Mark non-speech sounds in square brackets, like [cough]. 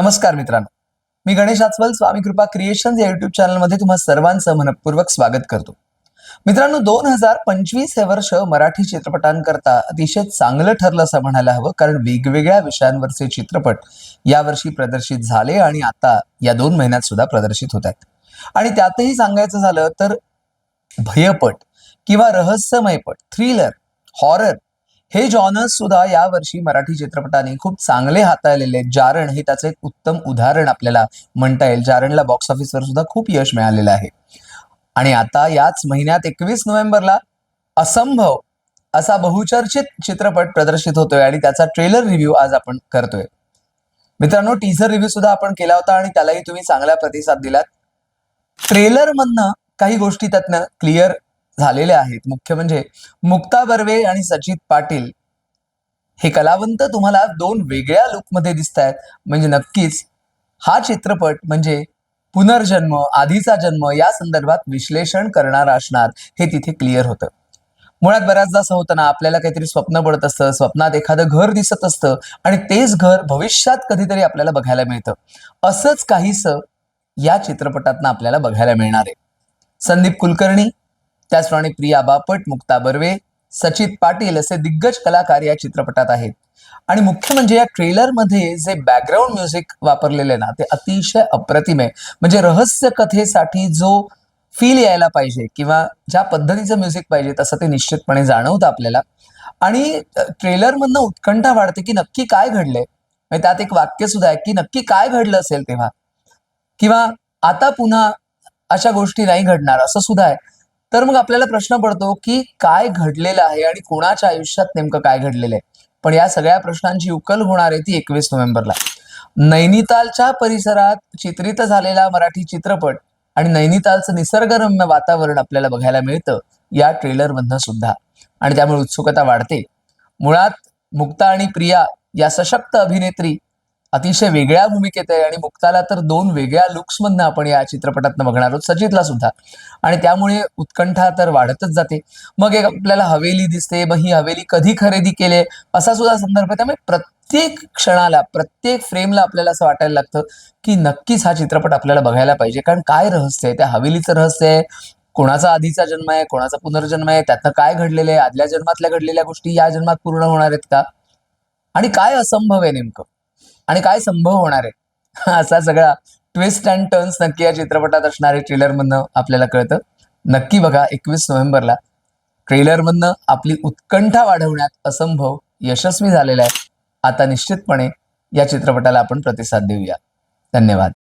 नमस्कार मित्रांनो. मी गणेश आचवल स्वामी कृपा क्रिएशन या युट्यूब चॅनलमध्ये तुम्हा सर्वांचं मनपूर्वक स्वागत करतो. मित्रांनो दोन हजार पंचवीस हे वर्ष मराठी चित्रपटांकरता अतिशय चांगलं ठरलं असं म्हणायला हवं कारण वेगवेगळ्या विषयांवरचे चित्रपट यावर्षी प्रदर्शित झाले आणि आता या दोन महिन्यात सुद्धा प्रदर्शित होत आहेत. आणि त्यातही सांगायचं झालं तर भयपट किंवा रहस्यमयपट थ्रिलर हॉरर हे जॉनर्स सुद्धा यावर्षी मराठी चित्रपटाने खूप चांगले हाताळलेले आहेत. जारण हे त्याचं एक उत्तम उदाहरण आपल्याला म्हणता येईल. जारणला बॉक्स ऑफिसवर सुद्धा खूप यश मिळालेलं आहे. आणि आता याच महिन्यात एकवीस नोव्हेंबरला असंभव असा बहुचर्चित चित्रपट प्रदर्शित होतोय आणि त्याचा ट्रेलर रिव्ह्यू आज आपण करतोय. मित्रांनो टीझर रिव्ह्यू सुद्धा आपण केला होता आणि त्यालाही तुम्ही चांगला प्रतिसाद दिलात. ट्रेलर मधनं काही गोष्टी त्यातनं क्लिअर झालेल्या आहेत. मुख्य म्हणजे मुक्ता बर्वे आणि सचित पाटील हे कलावंत तुम्हाला दोन वेगळ्या लुकमध्ये दिसत आहेत म्हणजे नक्कीच हा चित्रपट म्हणजे पुनर्जन्म आधीचा जन्म या संदर्भात विश्लेषण करणारा असणार. हे तिथे क्लिअर होतं. मुळात बऱ्याचदा असं होतं ना आपल्याला काहीतरी स्वप्न पडत असतं स्वप्नात एखादं घर दिसत असतं आणि तेच घर भविष्यात कधीतरी आपल्याला बघायला मिळतं. असंच काहीसं या चित्रपटातनं आपल्याला बघायला मिळणार आहे. संदीप कुलकर्णी त्याचप्रमाणे प्रिया बापट मुक्ता बर्वे सचित पाटील असे दिग्गज कलाकार या चित्रपटात आहेत. आणि मुख्य म्हणजे या ट्रेलरमध्ये जे बॅकग्राऊंड म्युझिक वापरलेले ना ते अतिशय अप्रतिम आहे. म्हणजे रहस्य कथेसाठी जो फील यायला पाहिजे किंवा ज्या पद्धतीचं म्युझिक पाहिजे तसं ते निश्चितपणे जाणवतं आपल्याला. आणि ट्रेलरमधनं उत्कंठा वाढते की नक्की काय घडलंय? म्हणजे त्यात एक वाक्य सुद्धा आहे की नक्की काय घडलं असेल तेव्हा? किंवा आता पुन्हा अशा गोष्टी नाही घडणार असं सुद्धा आहे. तर मग आपल्याला प्रश्न पडतो की काय घडलेलं आहे आणि कोणाच्या आयुष्यात नेमकं काय घडलेलं आहे? पण या सगळ्या प्रश्नांची उकल होणार आहे ती एकवीस नोव्हेंबरला. नैनितालच्या परिसरात चित्रित झालेला मराठी चित्रपट आणि नैनितालचं निसर्गरम्य वातावरण आपल्याला बघायला मिळतं या ट्रेलरमधनं सुद्धा. आणि त्यामुळे उत्सुकता वाढते. मुळात मुक्ता आणि प्रिया या सशक्त अभिनेत्री अतिशय वेगळ्या भूमिकेत आहे आणि मुक्ताला तर दोन वेगळ्या लुक्स मधनं आपण या चित्रपटातनं बघणार आहोत. सजितला सुद्धा. आणि त्यामुळे उत्कंठा तर वाढतच जाते. मग एक आपल्याला हवेली दिसते. मग ही हवेली कधी खरेदी केले असा सुद्धा संदर्भ त्यामुळे प्रत्येक क्षणाला प्रत्येक फ्रेमला आपल्याला असं वाटायला लागतं की नक्कीच हा चित्रपट आपल्याला बघायला पाहिजे. कारण काय रहस्य आहे? त्या हवेलीचं रहस्य आहे. कोणाचा आधीचा जन्म आहे? कोणाचा पुनर्जन्म आहे? त्यातनं काय घडलेलं आहे? आदल्या जन्मातल्या घडलेल्या गोष्टी या जन्मात पूर्ण होणार आहेत का? आणि काय असंभव आहे नेमकं? आणि काय संभव होणार आहे? [laughs] असा सगळा ट्विस्ट अँड टर्न्स नक्की या चित्रपटात असणारे ट्रेलरमधनं आपल्याला कळतं. नक्की बघा एकवीस नोव्हेंबरला. ट्रेलरमधनं आपली उत्कंठा वाढवण्यात असंभव यशस्वी झालेला आहे. आता निश्चितपणे या चित्रपटाला आपण प्रतिसाद देऊया. धन्यवाद.